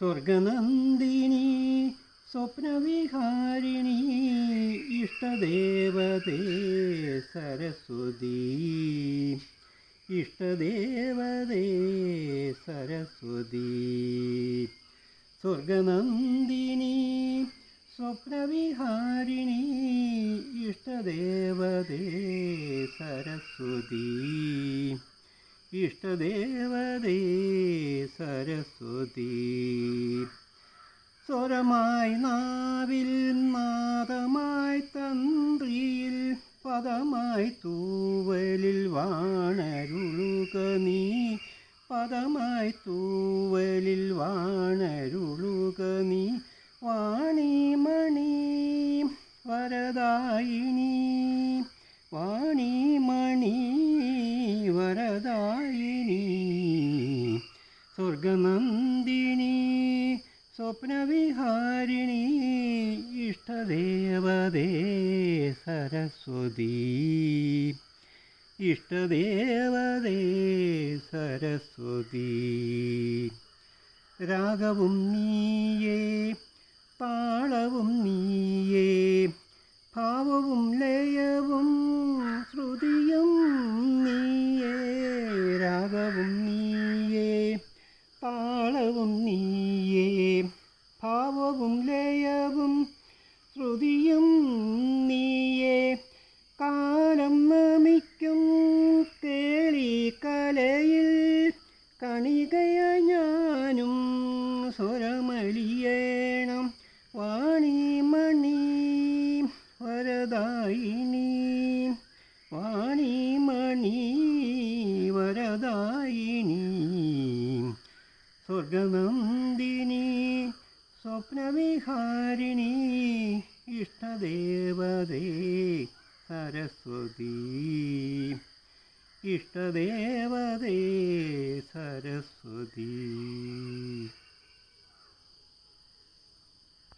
സ്വർഗനന്ദിനി സ്വപ്നവിഹാരിണി ഇഷ്ടദേവതേ സരസ്വതി. ഇഷ്ടദേവതേ സരസ്വതി. സ്വർഗനന്ദിനി സ്വപ്നവിഹാരിണി ഇഷ്ടദേവതേ സരസ്വതി. ഇഷ്ടദേവതേ സരസ്വതി. സ്വരമായി നാവിൽ നാദമായി തന്ത്രിയിൽ പദമായി തൂവലിൽ വാണരുളുക നീ. പദമായി തൂവലിൽ വാണരുളുക നീ. വാണിമണി വരദായിനി. വാണിമണി വരദായിനി സ്വർഗനന്ദിനി സ്വപ്നവിഹാരിണി ഇഷ്ടദേവതേ സരസ്വതി. ഇഷ്ടദേവതേ സരസ്വതി. രാഗവും നീയേ പാളവും നീയേ ഭാവവും ലയവും ശ്രുതിയും നീയേ രാഗവും നീയേ താളവും നീയേ ഭാവവും ലയവും ശ്രുതിയും നീയേ. കാലം നമിക്കും കേളി കലയിൽ. കണികയ ഞാനും സ്വരമലിയേണം. വാണിമണി വരദായിനി വാണിമണി വരദായിനി സ്വർഗനന്ദിനി സ്വപ്നവിഹാരിണി. ഇഷ്ടദേവതേ സരസ്വതി. ഇഷ്ടദേവതേ സരസ്വതി.